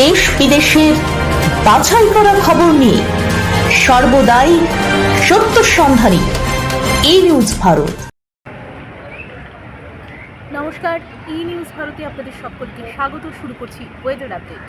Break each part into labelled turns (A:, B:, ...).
A: দেশ বিদেশের বাছাই করা খবর নিয়ে সর্বদাই সত্য সন্ধানী এই নিউজ ভারত।
B: নমস্কার ই নিউজ ভারতে আপনাদের সকলকে স্বাগত শুরু করছি ওয়েদার আপডেট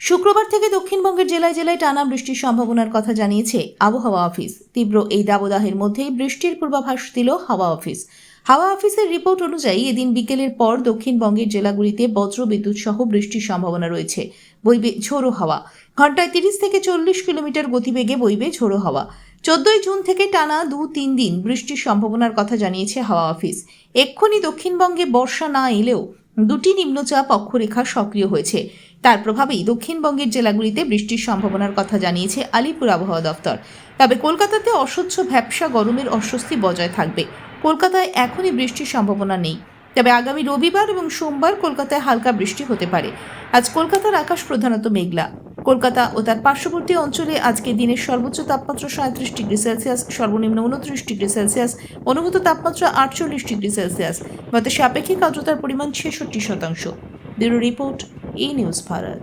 A: শুক্রবার থেকে দক্ষিণবঙ্গের জেলায় জেলায় টানা বৃষ্টির সম্ভাবনার কথা জানিয়েছে আবহাওয়া অফিস। তীব্র এই দাবদাহের মধ্যেই বৃষ্টির পূর্বাভাস দিল হাওয়া অফিস। হাওয়া অফিসের রিপোর্ট অনুযায়ী এদিন বিকেলের পর দক্ষিণবঙ্গের জেলাগুলিতে বজ্র বিদ্যুৎ সহ বৃষ্টির সম্ভাবনা রয়েছে। বইবে ঝোড়ো হাওয়া। ঘন্টায় তিরিশ থেকে চল্লিশ কিলোমিটার গতিবেগে বইবে ঝোড়ো হাওয়া। চোদ্দই জুন থেকে টানা দু তিন দিন বৃষ্টির সম্ভাবনার কথা জানিয়েছে হাওয়া অফিস। এক্ষুনি দক্ষিণবঙ্গে বর্ষা না এলেও দুটি নিম্নচাপ অক্ষরেখা সক্রিয় হয়েছে। তার প্রভাবেই দক্ষিণবঙ্গের জেলাগুলিতে বৃষ্টির সম্ভাবনার কথা জানিয়েছে আলিপুর আবহাওয়া দপ্তর। তবে কলকাতাতে অসহ্য ভ্যাবসা গরমের অস্বস্তি বজায় থাকবে। কলকাতায় এখনই বৃষ্টির সম্ভাবনা নেই। তবে আগামী রবিবার এবং সোমবার কলকাতায় হালকা বৃষ্টি হতে পারে। আজ কলকাতার আকাশ প্রধানত মেঘলা। কলকাতা ও তার পার্শ্ববর্তী অঞ্চলে আজকে দিনের সর্বোচ্চ তাপমাত্রা সাঁত্রিশ ডিগ্রি সেলসিয়াস, সর্বনিম্ন উনত্রিশ ডিগ্রি সেলসিয়াস, অনুভূত তাপমাত্রা আটচল্লিশ ডিগ্রি সেলসিয়াস। বাতাসে সাপেক্ষিক আর্দ্রতার পরিমাণ ছেষট্টি শতাংশ। Bureau report E news Bharat.